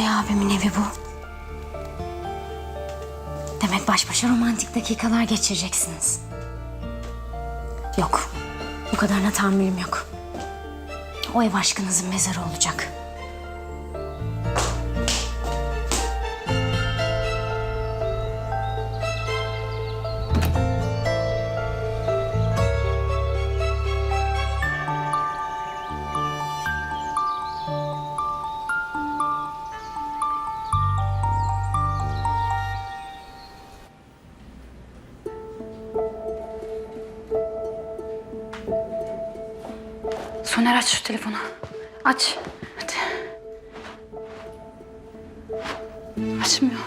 Kuzey abimin evi bu. Demek baş başa romantik dakikalar geçireceksiniz. Yok. Bu kadarına tahammülüm yok. O ev aşkınızın mezarı olacak. Soner aç şu telefonu. Aç. Hadi. Açmıyor.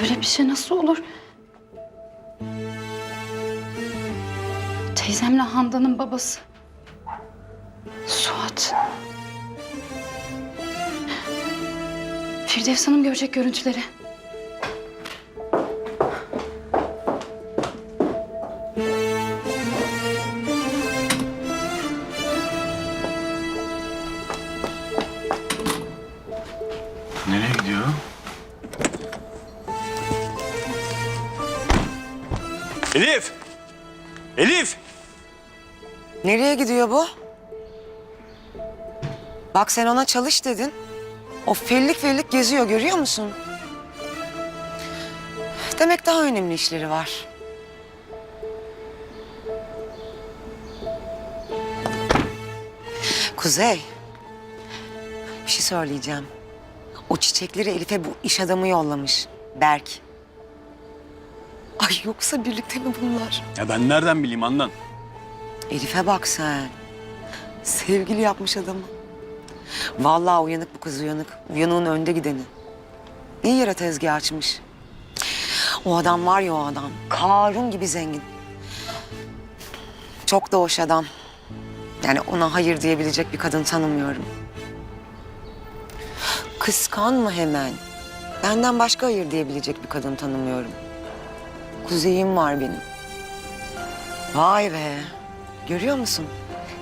Böyle bir şey nasıl olur? Teyzemle Handan'ın babası. Suat. Firdevs Hanım görecek görüntüleri. Elif! Elif! Nereye gidiyor bu? Bak sen ona çalış dedin. O fellik fellik geziyor görüyor musun? Demek daha önemli işleri var. Kuzey. Bir şey söyleyeceğim. O çiçekleri Elif'e bu iş adamı yollamış. Berk. Ay yoksa birlikte mi bunlar? Ya ben nereden bileyim Andan? Elif'e bak sen. Sevgili yapmış adamı. Vallahi uyanık bu kız uyanık. Uyanığın önde gideni. İyi yere tezgah açmış. O adam var ya o adam. Karun gibi zengin. Çok da hoş adam. Yani ona hayır diyebilecek bir kadın tanımıyorum. Kıskanma hemen. Benden başka hayır diyebilecek bir kadın tanımıyorum. Kuzeyim var benim. Vay be. Görüyor musun?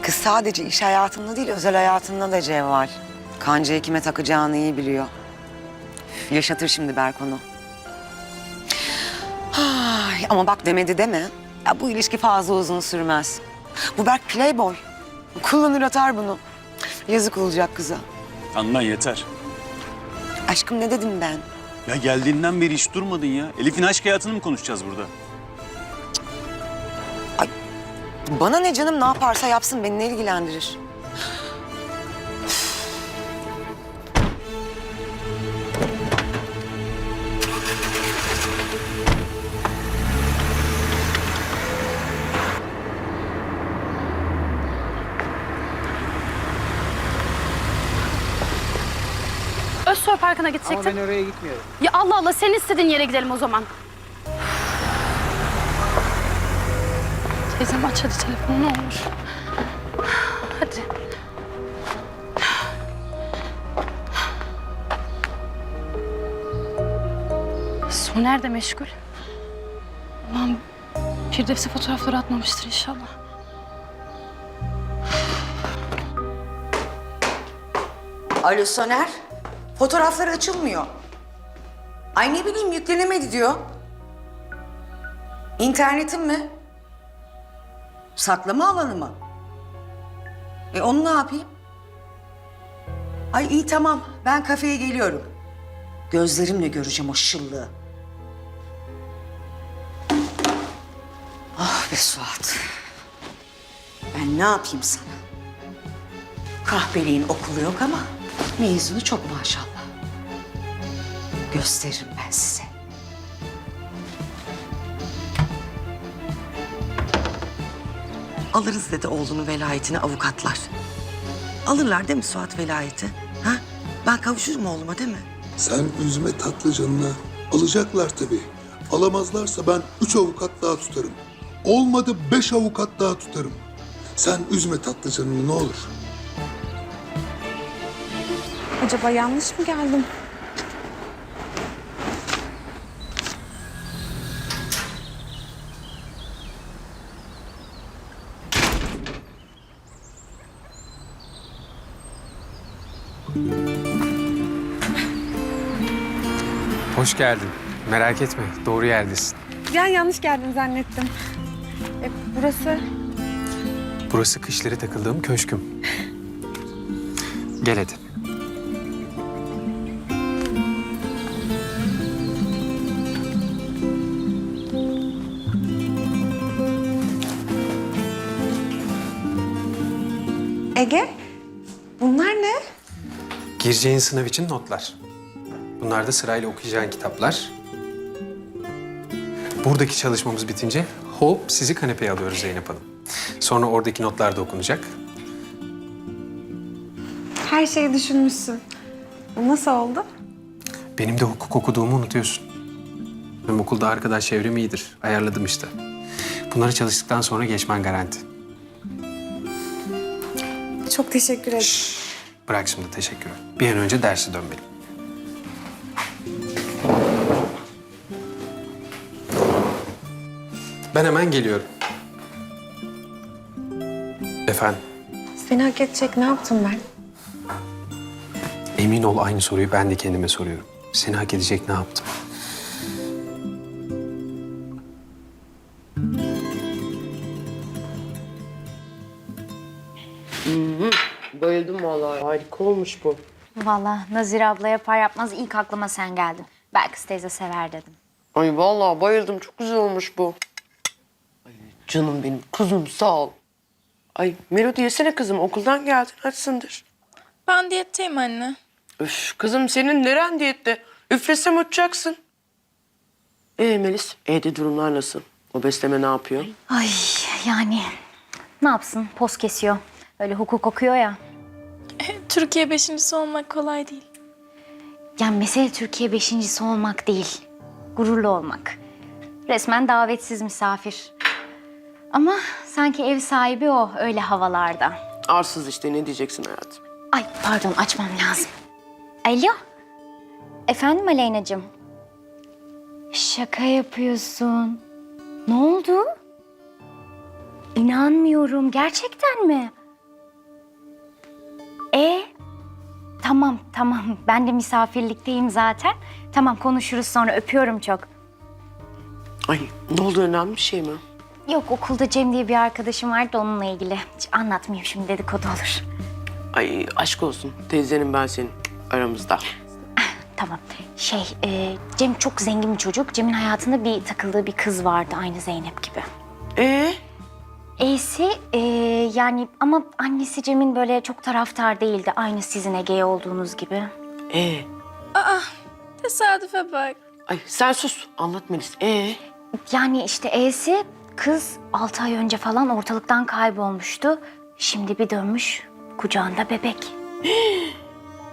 Kız sadece iş hayatında değil, özel hayatında da cevval. Kancayı kime takacağını iyi biliyor. Üf, Yaşatır şimdi Berk onu. Ay, ama bak demedi deme. Ya bu ilişki fazla uzun sürmez. Bu Berk playboy. Kullanır atar bunu. Yazık olacak kıza. Andan yeter. Aşkım ne dedim ben? Ya geldiğinden beri hiç durmadın ya. Elif'in aşk hayatını mı konuşacağız burada? Bana ne canım ne yaparsa yapsın beni ne ilgilendirir? Parkı'na Ama gidecektin. ben oraya gitmiyorum. Ya Allah Allah sen istediğin yere gidelim o zaman. Teyzem aç hadi telefonu ne olur. Hadi. Soner de meşgul. Aman Firdevs'e fotoğrafları atmamıştır inşallah. Alo Soner. Fotoğraflar açılmıyor. Ay ne bileyim yüklenemedi diyor. İnternetin mi? Saklama alanı mı? E onu ne yapayım? Ay iyi tamam. Ben kafeye geliyorum. Gözlerimle göreceğim o şıllığı. Ah be Suat. Ben ne yapayım sana? Kahpeliğin okulu yok ama mezunu çok maşallah. Gösteririm ben size. Alırız dedi oğlunun velayetini avukatlar. Alırlar değil mi Suat velayeti? Ha? Ben kavuşurum oğluma değil mi? Sen üzme tatlı canını. Alacaklar tabii. Alamazlarsa ben üç avukat daha tutarım. Olmadı beş avukat daha tutarım. Sen üzme tatlı canını ne olur. Acaba yanlış mı geldim? Hoş geldin. Merak etme, doğru yerdesin. Ya yanlış geldin zannettim. E, burası Burası kışları takıldığım köşküm. Gel hadi. Ege. Bunlar ne? Gireceğin sınav için notlar. Bunlar da sırayla okuyacağın kitaplar. Buradaki çalışmamız bitince hop sizi kanepeye alıyoruz Zeynep Hanım. Sonra oradaki notlar da okunacak. Her şeyi düşünmüşsün. Bu nasıl oldu? Benim de hukuk okuduğumu unutuyorsun. Hem okulda arkadaş çevrem iyidir. Ayarladım işte. Bunları çalıştıktan sonra geçmen garanti. Çok teşekkür ederim. Bırak şimdi teşekkür Bir an önce derse dönmeliyim. Ben hemen geliyorum. Efendim, Seni hak edecek ne yaptım ben? emin ol aynı soruyu ben de kendime soruyorum. Seni hak edecek ne yaptım? Olmuş bu. Vallahi Nazire abla yapar yapmaz ilk aklıma sen geldin. Belki teyze sever dedim. Ay vallahi bayıldım. Çok güzel olmuş bu. Ay canım benim. Kuzum sağ ol. Ay Melodi yesene kızım. Okuldan geldin. Açsındır. Ben diyetteyim anne. Üf kızım senin neren diyette? Üflesem uçacaksın. Ee Melis, evde durumlar nasıl? O besleme ne yapıyor? Ay yani ne yapsın poz kesiyor. Öyle hukuk okuyor ya. Türkiye beşincisi olmak kolay değil. Yani mesele Türkiye beşincisi olmak değil. Gururlu olmak. Resmen davetsiz misafir. Ama sanki ev sahibi o öyle havalarda. Arsız işte ne diyeceksin hayatım? Ay pardon açmam lazım. Alo. Efendim Aleyna'cığım. Şaka yapıyorsun. Ne oldu? İnanmıyorum. Gerçekten mi? E Tamam, tamam. Ben de misafirlikteyim zaten. Tamam, konuşuruz sonra. Öpüyorum çok. Ay ne oldu önemli bir şey mi? Yok, okulda Cem diye bir arkadaşım vardı onunla ilgili. Hiç anlatmayayım şimdi dedikodu olur. Ay aşk olsun. Teyzenim ben senin aramızda. Tamam. Şey, e, Cem çok zengin bir çocuk. Cem'in hayatında bir takıldığı bir kız vardı aynı Zeynep gibi. Ee? E'si e, yani ama annesi Cem'in böyle çok taraftar değildi. Aynı sizin Ege'ye olduğunuz gibi. Ee? Tesadüfe bak. Ay sen sus. Anlat Melis. Ee? Yani işte E'si kız 6 ay önce falan ortalıktan kaybolmuştu. Şimdi bir dönmüş kucağında bebek.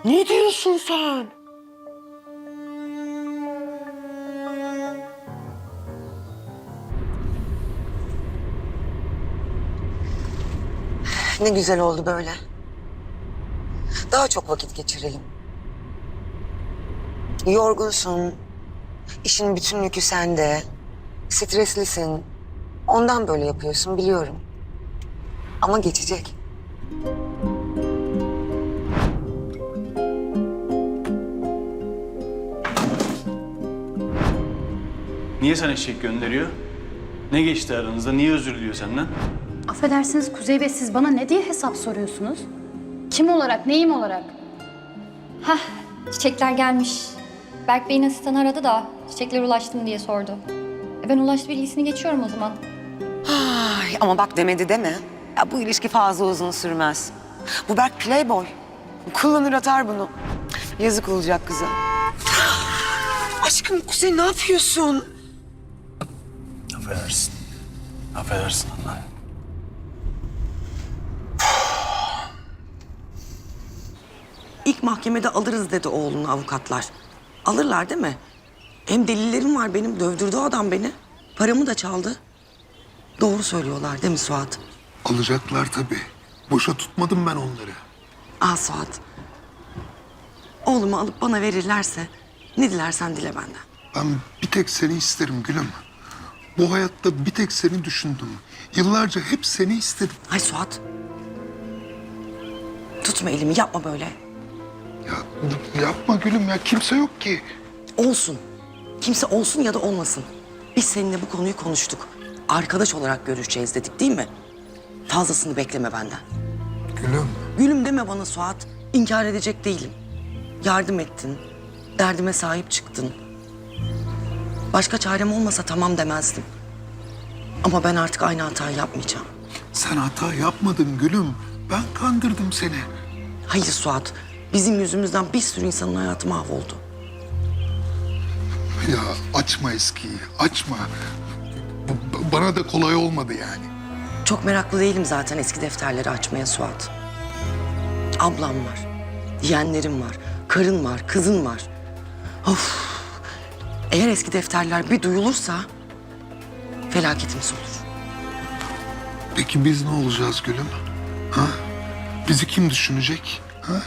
Ne diyorsun sen? Ne güzel oldu böyle. Daha çok vakit geçirelim. Yorgunsun. İşin bütün yükü sende. Streslisin. Ondan böyle yapıyorsun biliyorum. Ama geçecek. Niye sana eşek gönderiyor? Ne geçti aranızda? Niye özür diliyor senden? Affedersiniz Kuzey Bey siz bana ne diye hesap soruyorsunuz? Kim olarak, neyim olarak? Hah, çiçekler gelmiş. Berk Bey'in asistanı aradı da çiçekler ulaştım diye sordu. E ben ulaştı bilgisini geçiyorum o zaman. Ay, ama bak demedi deme. Ya bu ilişki fazla uzun sürmez. Bu Berk playboy. Kullanır atar bunu. Yazık olacak kıza. Aşkım Kuzey ne yapıyorsun? Affedersin. Affedersin Allah. İlk mahkemede alırız dedi oğlunu avukatlar. Alırlar değil mi? Hem delillerim var benim. Dövdürdü o adam beni. Paramı da çaldı. Doğru söylüyorlar değil mi Suat? Alacaklar tabii. Boşa tutmadım ben onları. Ah Suat. Oğlumu alıp bana verirlerse ne dilersen dile benden. Ben bir tek seni isterim gülüm. Bu hayatta bir tek seni düşündüm. Yıllarca hep seni istedim. Ay Suat. Tutma elimi yapma böyle. Ya yapma gülüm ya kimse yok ki. Olsun. Kimse olsun ya da olmasın. Biz seninle bu konuyu konuştuk. Arkadaş olarak görüşeceğiz dedik değil mi? Fazlasını bekleme benden. Gülüm. Gülüm deme bana Suat. İnkar edecek değilim. Yardım ettin. Derdime sahip çıktın. Başka çarem olmasa tamam demezdim. Ama ben artık aynı hatayı yapmayacağım. Sen hata yapmadın gülüm. Ben kandırdım seni. Hayır Suat. Bizim yüzümüzden bir sürü insanın hayatı mahvoldu. Ya açma eskiyi, açma. B- bana da kolay olmadı yani. Çok meraklı değilim zaten eski defterleri açmaya Suat. Ablam var, yeğenlerim var, karın var, kızın var. Of! Eğer eski defterler bir duyulursa felaketimiz olur. Peki biz ne olacağız gülüm? Ha? Bizi kim düşünecek? Ha?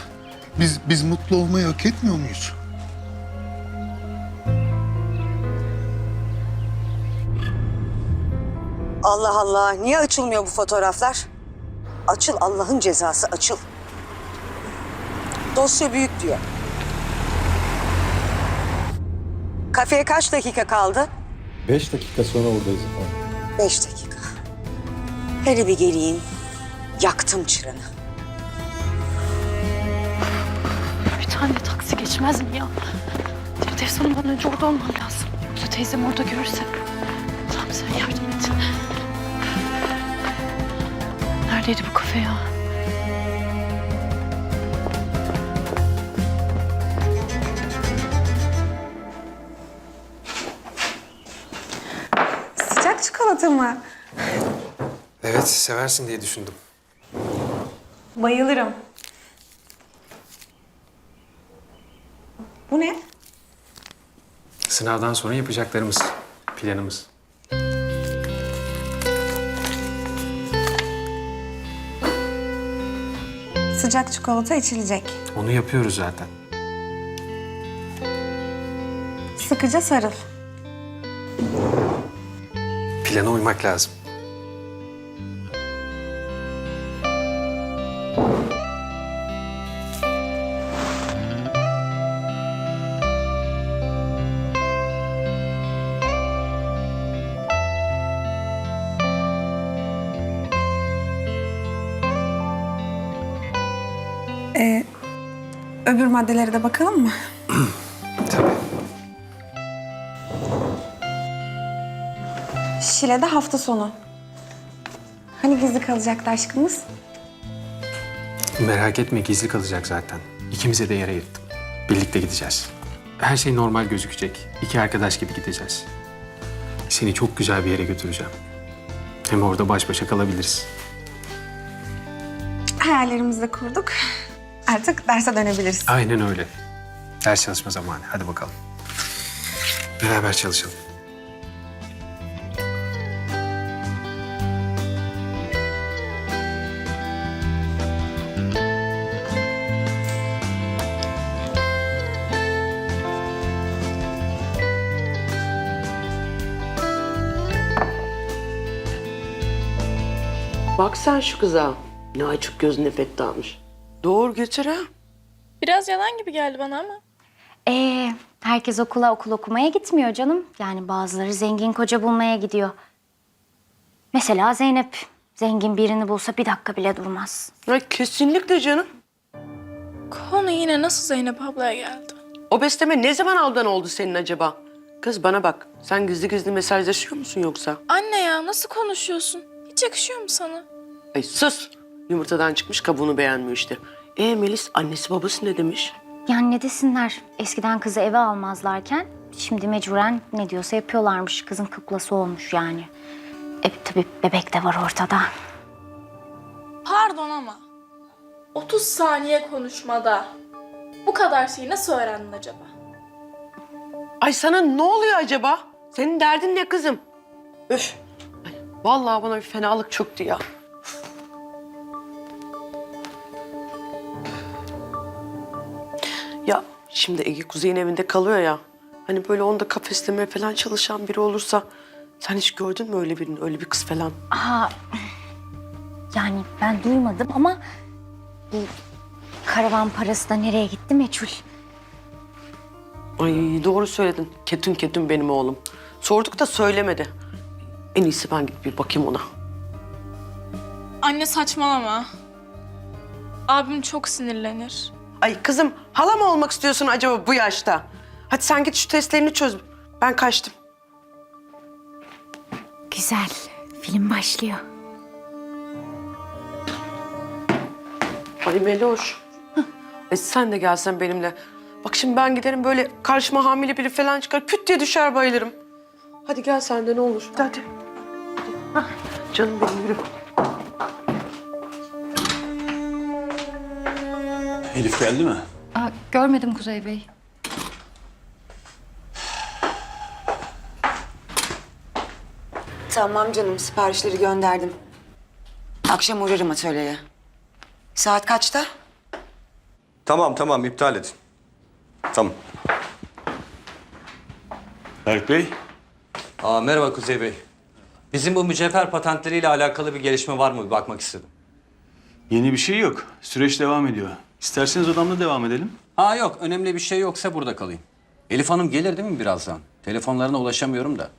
Biz biz mutlu olmayı hak etmiyor muyuz? Allah Allah niye açılmıyor bu fotoğraflar? Açıl Allah'ın cezası açıl. Dosya büyük diyor. Kafeye kaç dakika kaldı? Beş dakika sonra oradayız efendim. Beş dakika. Hele bir geleyim. Yaktım çıranı. Tane taksi geçmez mi ya? Firdevs Hanım bana önce orada olmam lazım. Yoksa teyzem orada görürse. Tamam sen yardım et. Neredeydi bu kafe ya? Sıcak çikolata mı? Evet, seversin diye düşündüm. Bayılırım. Bu ne? Sınavdan sonra yapacaklarımız, planımız. Sıcak çikolata içilecek. Onu yapıyoruz zaten. Sıkıca sarıl. Plana uymak lazım. Ee, öbür maddelere de bakalım mı? Tabii. Şile'de hafta sonu. Hani gizli kalacaktı aşkımız? Merak etme gizli kalacak zaten. İkimize de yer ayırttım. Birlikte gideceğiz. Her şey normal gözükecek. İki arkadaş gibi gideceğiz. Seni çok güzel bir yere götüreceğim. Hem orada baş başa kalabiliriz. Hayallerimizi de kurduk. Artık derse dönebiliriz. Aynen öyle. Ders çalışma zamanı. Hadi bakalım. Beraber çalışalım. Bak sen şu kıza. Ne açık göz ne pek Doğru götür ha. Biraz yalan gibi geldi bana ama. Ee, herkes okula okul okumaya gitmiyor canım. Yani bazıları zengin koca bulmaya gidiyor. Mesela Zeynep zengin birini bulsa bir dakika bile durmaz. Ay kesinlikle canım. Konu yine nasıl Zeynep ablaya geldi? O besleme ne zaman aldan oldu senin acaba? Kız bana bak. Sen gizli gizli mesajlaşıyor musun yoksa? Anne ya nasıl konuşuyorsun? Hiç yakışıyor mu sana? Ay sus. Yumurtadan çıkmış kabuğunu beğenmiyor işte. E Melis annesi babası ne demiş? Yani ne desinler? Eskiden kızı eve almazlarken şimdi mecburen ne diyorsa yapıyorlarmış. Kızın kuklası olmuş yani. E tabii bebek de var ortada. Pardon ama 30 saniye konuşmada bu kadar şeyi nasıl öğrendin acaba? Ay sana ne oluyor acaba? Senin derdin ne kızım? Üf. Ay, vallahi bana bir fenalık çöktü ya. Ya şimdi Ege Kuzey'in evinde kalıyor ya. Hani böyle onda kafeslemeye falan çalışan biri olursa... Sen hiç gördün mü öyle birini, öyle bir kız falan? Aa, yani ben duymadım ama bu karavan parası da nereye gitti meçhul. Ay doğru söyledin. Ketün ketün benim oğlum. Sorduk da söylemedi. En iyisi ben gidip bir bakayım ona. Anne saçmalama. Abim çok sinirlenir. Ay kızım hala mı olmak istiyorsun acaba bu yaşta? Hadi sen git şu testlerini çöz. Ben kaçtım. Güzel. Film başlıyor. Ay Meloş. E sen de gelsen benimle. Bak şimdi ben giderim böyle karşıma hamile biri falan çıkar. Küt diye düşer bayılırım. Hadi gel sen de ne olur. Hadi hadi. Hah, canım benim yürü. Elif geldi mi? Aa, görmedim Kuzey Bey. Tamam canım siparişleri gönderdim. Akşam uğrarım atölyeye. Saat kaçta? Tamam tamam iptal edin. Tamam. Berk Bey, Aa, merhaba Kuzey Bey. Bizim bu mücevher patentleriyle alakalı bir gelişme var mı? Bir bakmak istedim. Yeni bir şey yok. Süreç devam ediyor. İsterseniz odamda devam edelim. Ha yok, önemli bir şey yoksa burada kalayım. Elif Hanım gelir değil mi birazdan? Telefonlarına ulaşamıyorum da.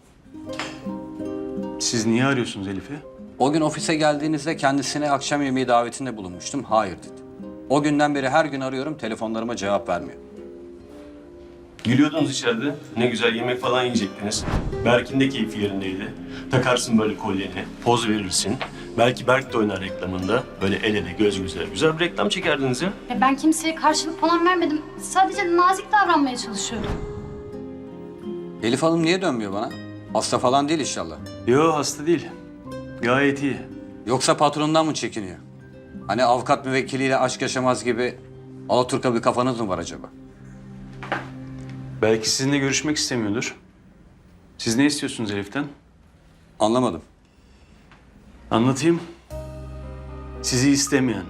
Siz niye arıyorsunuz Elif'i? O gün ofise geldiğinizde kendisine akşam yemeği davetinde bulunmuştum. Hayır dedi. O günden beri her gün arıyorum, telefonlarıma cevap vermiyor. Gülüyordunuz içeride. Ne güzel yemek falan yiyecektiniz. Berk'in de keyfi yerindeydi. Takarsın böyle kolyeni, poz verirsin. Belki Berk de oynar reklamında. Böyle el ele göz göze. Güzel bir reklam çekerdiniz ya. Ya ben kimseye karşılık falan vermedim. Sadece nazik davranmaya çalışıyordum. Elif Hanım niye dönmüyor bana? Hasta falan değil inşallah. Yo hasta değil. Gayet iyi. Yoksa patronundan mı çekiniyor? Hani avukat müvekkiliyle aşk yaşamaz gibi Alaturka bir kafanız mı var acaba? Belki sizinle görüşmek istemiyordur. Siz ne istiyorsunuz Elif'ten? Anlamadım. Anlatayım. Sizi istemeyen,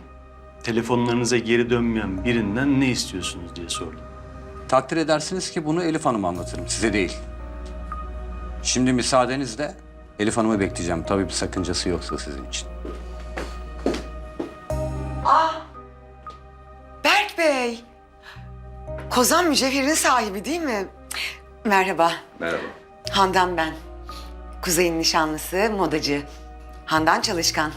telefonlarınıza geri dönmeyen birinden ne istiyorsunuz diye sordum. Takdir edersiniz ki bunu Elif Hanım'a anlatırım, size değil. Şimdi müsaadenizle Elif Hanım'ı bekleyeceğim. Tabii bir sakıncası yoksa sizin için. Berk Bey. Kozan mücevherin sahibi değil mi? Merhaba. Merhaba. Handan ben. Kuzey'in nişanlısı, modacı. Handan Çalışkan.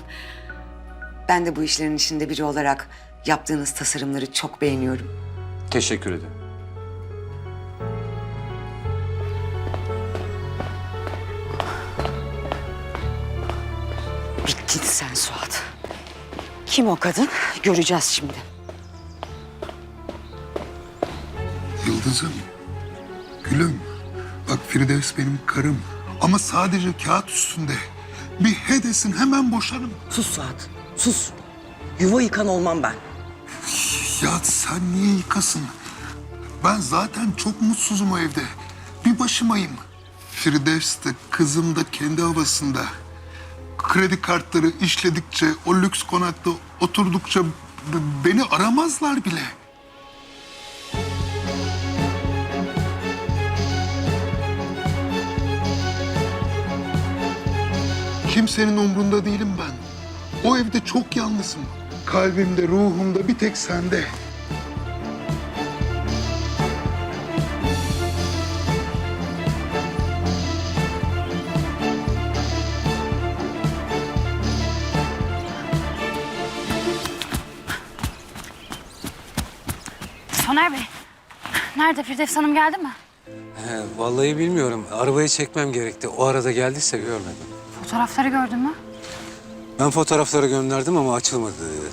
Ben de bu işlerin içinde biri olarak yaptığınız tasarımları çok beğeniyorum. Teşekkür ederim. Bittin sen Suat. Kim o kadın? Göreceğiz şimdi. Yıldızım, gülüm. Bak Firdevs benim karım. Ama sadece kağıt üstünde. Bir he desin hemen boşarım. Sus Suat, sus. Yuva yıkan olmam ben. Ya sen niye yıkasın? Ben zaten çok mutsuzum o evde. Bir başımayım. Firdevs de kızım da kendi havasında. Kredi kartları işledikçe, o lüks konakta oturdukça b- beni aramazlar bile. Kimsenin umrunda değilim ben. O evde çok yalnızım. Kalbimde, ruhumda bir tek sende. Soner Bey, nerede Firdevs Hanım geldi mi? He, vallahi bilmiyorum. Arabayı çekmem gerekti. O arada geldiyse görmedim. Fotoğrafları gördün mü? Ben fotoğrafları gönderdim ama açılmadı dedi.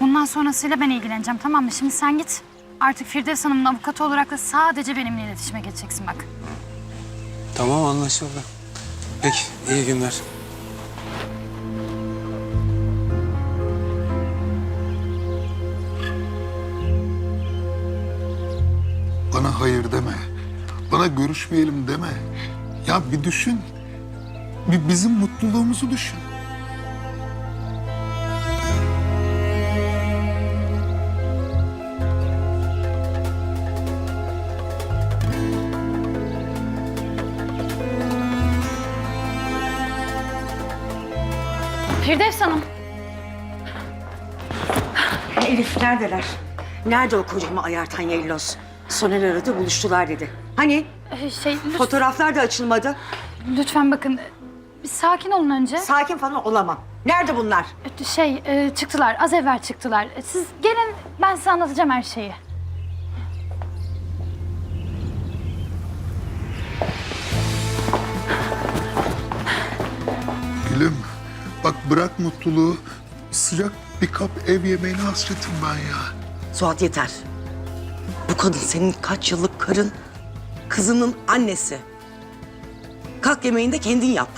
Bundan sonrasıyla ben ilgileneceğim tamam mı? Şimdi sen git. Artık Firdevs Hanım'ın avukatı olarak da sadece benimle iletişime geçeceksin bak. Tamam anlaşıldı. Peki iyi günler. Bana hayır deme. Bana görüşmeyelim deme. Ya bir düşün. Bir bizim mutluluğumuzu düşün. Firdevs Hanım. Elif neredeler? Nerede o kocamı ayartan Yellos? Soner aradı buluştular dedi. Hani Ee, şey lütfen, fotoğraflar da açılmadı. lütfen bakın. Bir sakin olun önce. Sakin falan olamam. Nerede bunlar? Şey e, çıktılar. Az evvel çıktılar. E, Siz gelin ben size anlatacağım her şeyi. Gülüm bak bırak mutluluğu. Sıcak bir kap ev yemeğine hasretim ben ya. Suat yeter. Bu kadın senin kaç yıllık karın, kızının annesi. Kalk yemeğini de kendin yap.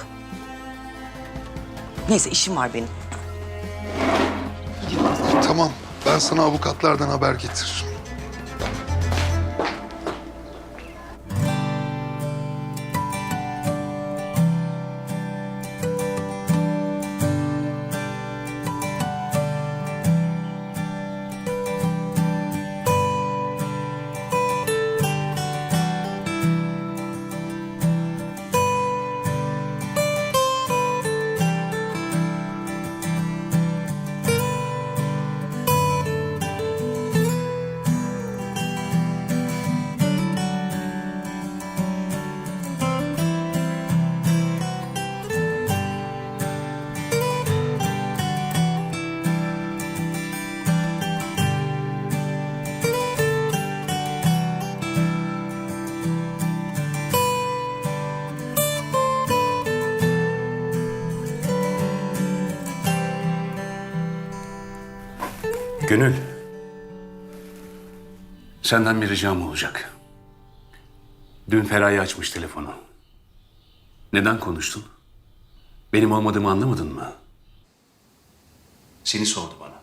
Neyse işim var benim. Tamam ben sana avukatlardan haber getiririm. Gönül. Senden bir ricam olacak. Dün Feraye açmış telefonu. Neden konuştun? Benim olmadığımı anlamadın mı? Seni sordu bana.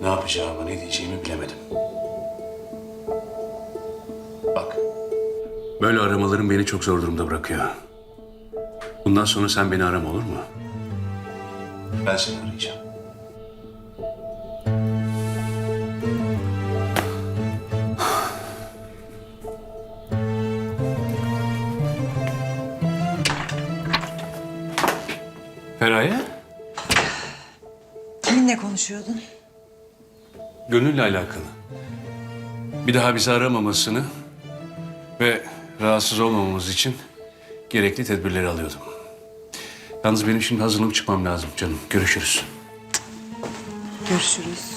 Ne yapacağımı, ne diyeceğimi bilemedim. Bak. Böyle aramaların beni çok zor durumda bırakıyor. Bundan sonra sen beni arama olur mu? Ben seni arayacağım. Feraye? Kiminle konuşuyordun? Gönülle alakalı. Bir daha bizi aramamasını ve rahatsız olmamamız için gerekli tedbirleri alıyordum. Yalnız benim şimdi hazırlanıp çıkmam lazım canım. Görüşürüz. Görüşürüz.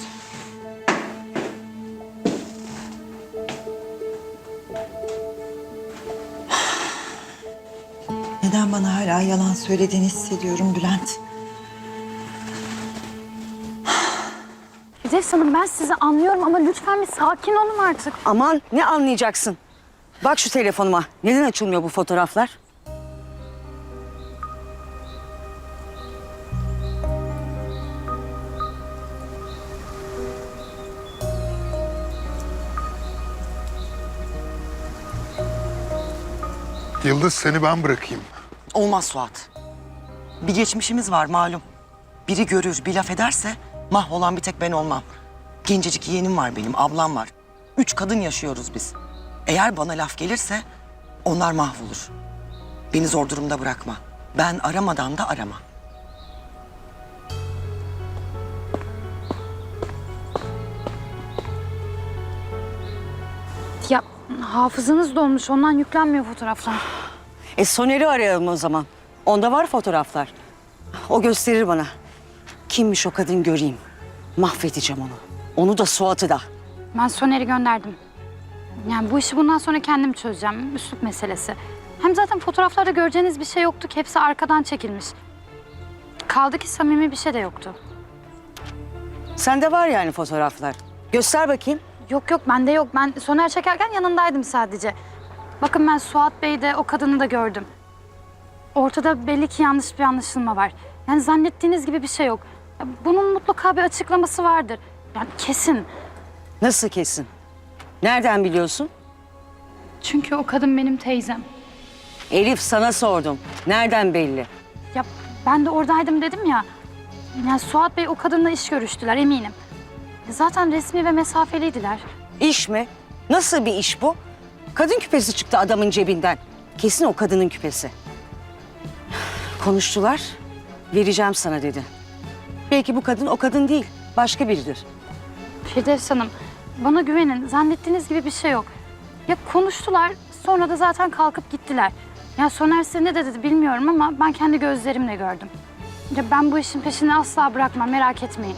Neden bana hala yalan söylediğini hissediyorum Bülent. Firdevs Hanım ben sizi anlıyorum ama lütfen bir sakin olun artık. Aman ne anlayacaksın? Bak şu telefonuma. Neden açılmıyor bu fotoğraflar? Yıldız seni ben bırakayım. Olmaz Suat. Bir geçmişimiz var malum. Biri görür, bir laf ederse mahvolan bir tek ben olmam. Gencecik yeğenim var benim, ablam var. Üç kadın yaşıyoruz biz. Eğer bana laf gelirse onlar mahvolur. Beni zor durumda bırakma. Ben aramadan da arama. Ya hafızanız dolmuş ondan yüklenmiyor fotoğraflar. E Soner'i arayalım o zaman. Onda var fotoğraflar. O gösterir bana. Kimmiş o kadın göreyim. Mahvedeceğim onu. Onu da Suat'ı da. Ben Soner'i gönderdim. Yani bu işi bundan sonra kendim çözeceğim. Üslup meselesi. Hem zaten fotoğraflarda göreceğiniz bir şey yoktu ki. Hepsi arkadan çekilmiş. Kaldı ki samimi bir şey de yoktu. Sende var yani fotoğraflar. Göster bakayım. Yok yok bende yok. Ben Soner çekerken yanındaydım sadece. Bakın ben Suat Bey'de o kadını da gördüm. Ortada belli ki yanlış bir anlaşılma var. Yani zannettiğiniz gibi bir şey yok. Ya Bunun mutlaka bir açıklaması vardır. Yani kesin. Nasıl kesin? Nereden biliyorsun? Çünkü o kadın benim teyzem. Elif sana sordum. Nereden belli? Ya ben de oradaydım dedim ya. Yani Suat Bey o kadınla iş görüştüler eminim. Zaten resmi ve mesafeliydiler. İş mi? Nasıl bir iş bu? Kadın küpesi çıktı adamın cebinden. Kesin o kadının küpesi. Konuştular. Vereceğim sana dedi. Belki bu kadın o kadın değil. Başka biridir. Firdevs Hanım, bana güvenin. Zannettiğiniz gibi bir şey yok. Ya konuştular, sonra da zaten kalkıp gittiler. Ya Soner size ne dedi bilmiyorum ama ben kendi gözlerimle gördüm. Ya ben bu işin peşini asla bırakmam, merak etmeyin.